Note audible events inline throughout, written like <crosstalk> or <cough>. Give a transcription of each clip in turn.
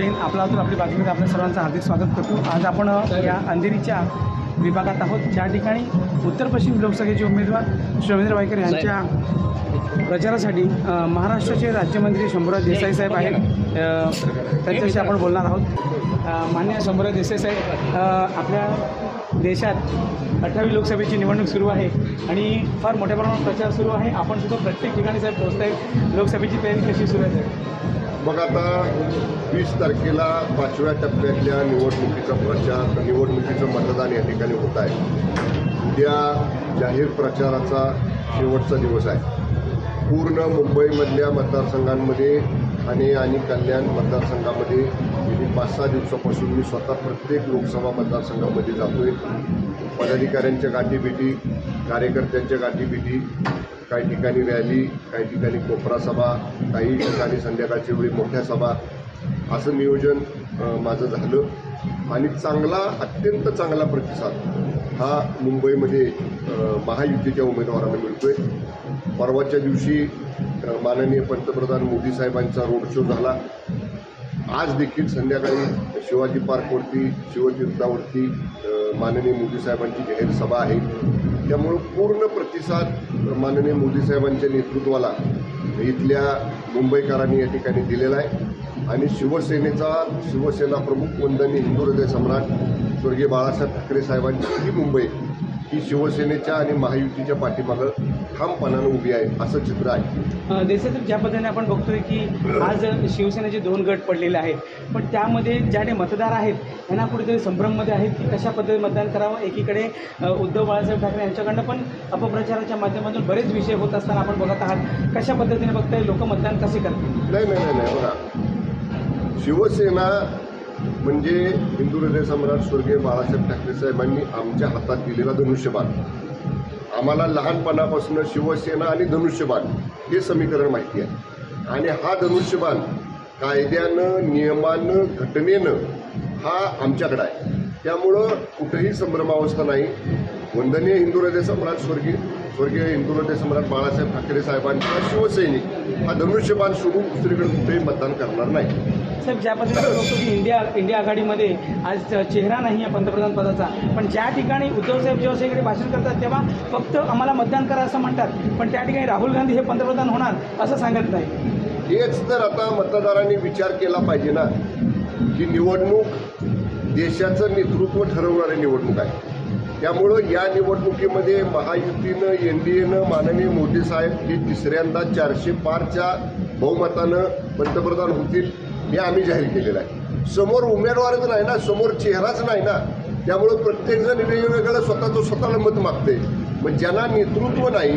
आपला अजून आपली बातमीत आपल्या सर्वांचं हार्दिक स्वागत करतो. आज आपण या अंधेरीच्या विभागात आहोत. ज्या ठिकाणी उत्तर पश्चिम लोकसभेचे उमेदवार रवींद्र वायकर यांच्या प्रचारासाठी महाराष्ट्राचे राज्यमंत्री शंभूराज देसाई साहेब आहेत. त्यांच्याशी आपण बोलणार आहोत. मान्य शंभूराज देसाई साहेब आपल्या देशात अठरावी लोकसभेची निवडणूक सुरू आहे आणि फार मोठ्या प्रमाणात प्रचार सुरू आहे. आपण सुद्धा प्रत्येक ठिकाणी साहेब पोहोचत आहे लोकसभेची तयारी कशी सुरू आहे? मग आता वीस तारखेला पाचव्या टप्प्यातल्या निवडणुकीचा प्रचार निवडणुकीचं मतदान या ठिकाणी होत आहे. उद्या जाहीर प्रचाराचा शेवटचा दिवस आहे. पूर्ण मुंबईमधल्या मतदारसंघांमध्ये ठाणे आणि कल्याण मतदारसंघामध्ये गेली पाच सहा दिवसापासून मी स्वतः प्रत्येक लोकसभा मतदारसंघामध्ये जातोय. पदाधिकाऱ्यांच्या गाठीभेटी कार्यकर्त्यांच्या गाठीभेटी काही ठिकाणी रॅली काही ठिकाणी कोपरा सभा काही ठिकाणी संध्याकाळच्या वेळी मोठ्या सभा. असं नियोजन माझं झालं. आणि चांगला अत्यंत चांगला प्रतिसाद हा मुंबईमध्ये महायुतीच्या उमेदवारांना मिळतोय. परवाच्या दिवशी माननीय पंतप्रधान मोदी साहेबांचा रोड शो झाला. आज देखील संध्याकाळी शिवाजी पार्कवरती शिवतीर्थावरती माननीय मोदी साहेबांची जाहीर सभा आहे. त्यामुळं पूर्ण प्रतिसाद माननीय मोदी साहेबांच्या नेतृत्वाला इथल्या मुंबईकरांनी या ठिकाणी दिलेला आहे. आणि शिवसेनेचा शिवसेना प्रमुख वंदनी हिंदू हृदय सम्राट स्वर्गीय बाळासाहेब ठाकरे साहेबांची ही मुंबई ही शिवसेनेच्या आणि महायुतीच्या पाठीमागं ठामपणानं उभी आहे असं चित्र आहे. देसाई साहेब ज्या पद्धतीने आपण बघतोय की आज शिवसेनेचे दोन गट पडलेले आहेत पण त्यामध्ये ज्या काही मतदार आहेत त्यांना कुठेतरी संभ्रममध्ये आहेत की कशा पद्धतीने मतदान करावं? एकीकडे उद्धव बाळासाहेब ठाकरे यांच्याकडनं पण अपप्रचाराच्या माध्यमातून बरेच विषय होत असताना आपण बघत आहात. कशा पद्धतीने बघताय लोक मतदान कसे करतील नाही नाही नाही नाही बघा. शिवसेना म्हणजे हिंदू हृदय सम्राट स्वर्गीय बाळासाहेब ठाकरे साहेबांनी आमच्या हातात दिलेला धनुष्यबाण. आम्हाला लहानपणापासून शिवसेना आणि धनुष्यबाण हे समीकरण माहिती आहे. आणि हा धनुष्यबाण कायद्यानं नियमानं घटनेनं हा आमच्याकडं आहे. त्यामुळं कुठेही संभ्रमावस्था नाही. वंदनीय हिंदू हृदय सम्राट स्वर्गीय स्वर्गीय हिंदू हृदय सम्राट बाळासाहेब ठाकरे साहेबांचा शिवसैनिक हा धनुष्यबाण सोडून दुसरीकडे कुठेही मतदान करणार नाही. साहेब ज्या पद्धतीने आपण बघतो की इंडिया इंडिया आघाडीमध्ये आज चेहरा नाही आहे पंतप्रधान पदाचा पण ज्या ठिकाणी उद्धव साहेब जेव्हा सगळीकडे भाषण करतात तेव्हा फक्त आम्हाला मतदान करा असं म्हणतात. पण त्या ठिकाणी राहुल गांधी हे पंतप्रधान होणार असं सांगत नाही. हेच तर आता मतदारांनी विचार केला पाहिजे ना की निवडणूक देशाचं नेतृत्व ठरवणारी निवडणूक आहे. त्यामुळं या निवडणुकीमध्ये महायुतीनं एन डी एनं माननीय मोदी साहेब हे तिसऱ्यांदा चारशे पारच्या बहुमतानं पंतप्रधान होतील हे आम्ही जाहीर केलेलं आहे. समोर उमेदवारच नाही ना समोर चेहराच नाही ना. त्यामुळं प्रत्येकजण वेगवेगळं स्वतःचं स्वतःला मत मागते मग ज्यांना नेतृत्व नाही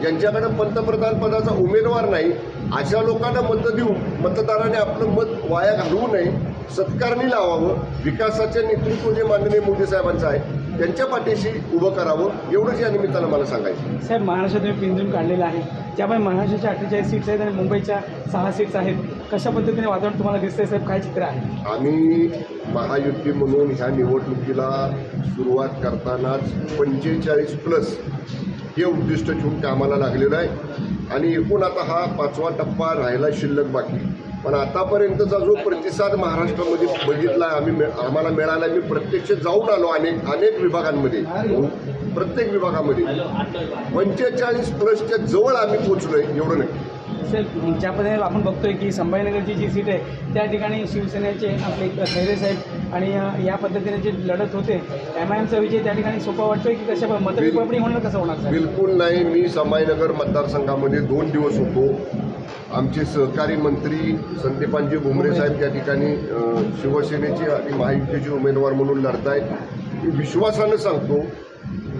ज्यांच्याकडे पंतप्रधान पदाचा उमेदवार नाही अशा लोकांना मतं देऊन मतदाराने आपलं मत वाया घालवू नये सत्कारणी लावावं. विकासाचे नेतृत्व जे माननीय मोदी साहेबांचं आहे त्यांच्या पाठीशी उभं करावं एवढंच या निमित्तानं मला सांगायचं साहेब महाराष्ट्रात तुम्ही पिंजून काढलेलं आहे. ज्यामुळे महाराष्ट्राच्या अठ्ठेचाळीस सीट्स आहेत आणि मुंबईच्या सहा सीट्स आहेत. कशा पद्धतीने वातावरण तुम्हाला दिसतंय साहेब? काय चित्र आहे? आम्ही महायुती म्हणून ह्या निवडणुकीला सुरुवात करतानाच पंचेचाळीस प्लस हे उद्दिष्ट ठेवून कामाला लागलेलं आहे. आणि एकूण आता हा पाचवा टप्पा राहिला शिल्लक बाकी पण आतापर्यंतचा जो प्रतिसाद महाराष्ट्रामध्ये बघितला आम्ही आम्हाला मिळाला मी प्रत्यक्ष जाऊन आलो अनेक अनेक विभागांमध्ये. प्रत्येक विभागामध्ये. पंचेचाळीस प्लसच्या जवळ आम्ही पोचलोय एवढं नाही. ज्या पद्धतीने आपण बघतोय की संभाजीनगरची जी सीट आहे त्या ठिकाणी शिवसेनेचे आपले खैरे साहेब आणि या पद्धतीने जे लढत होते एम आय एमचा विजय त्या ठिकाणी सोपा वाटतोय की कशा मतविपळपणी होणार कसं होणार बिलकुल नाही. मी संभाजीनगर मतदारसंघामध्ये दोन दिवस होतो. आमचे सहकारी मंत्री संदीपांजी भुमरे साहेब त्या ठिकाणी शिवसेनेचे आणि महायुतीचे उमेदवार म्हणून लढतायत. मी विश्वासानं सांगतो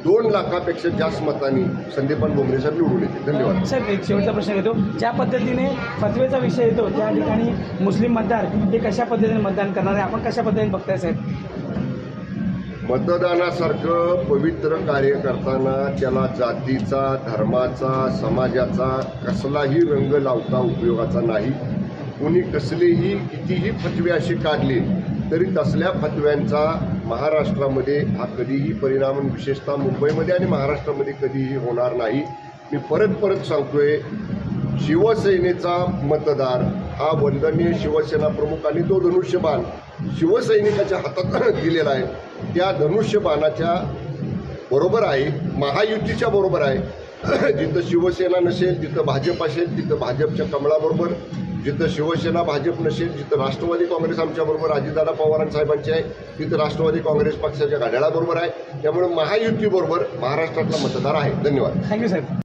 दोन लाखापेक्षा जास्त मतांनी संदीपान भुमरे साहेब निवडून येते धन्यवाद. साहेब एक शेवटचा प्रश्न येतो ज्या पद्धतीने फतवेचा विषय येतो त्या ठिकाणी मुस्लिम मतदार हे कशा पद्धतीने मतदान करणार आहे? आपण कशा पद्धतीने बघताय साहेब? मतदानासारखं पवित्र कार्य करताना त्याला जातीचा धर्माचा समाजाचा कसलाही रंग लावता उपयोगाचा नाही. कुणी कसलेही कितीही फतवे असे काढले तरी तसल्या फतव्यांचा महाराष्ट्रामध्ये हा कधीही परिणाम विशेषतः मुंबईमध्ये आणि महाराष्ट्रामध्ये कधीही होणार नाही. मी परत परत सांगतोय शिवसेनेचा मतदार हा वंदनीय शिवसेना प्रमुख आणि तो धनुष्यबाण शिवसैनिकाच्या हातात <coughs> दिलेला आहे. त्या धनुष्यबाणाच्या बरोबर आहे महायुतीच्या बरोबर आहे. <clears throat> जिथं शिवसेना नसेल तिथं भाजप असेल तिथं भाजपच्या कमळाबरोबर. जिथं शिवसेना भाजप नसेल जिथं राष्ट्रवादी काँग्रेस आमच्याबरोबर अजितदादा पवारांसाहेबांची आहे तिथं राष्ट्रवादी काँग्रेस पक्षाच्या घड्याळाबरोबर आहे. त्यामुळे महायुतीबरोबर महाराष्ट्रातला मतदार आहे. धन्यवाद. थँक्यू साहेब.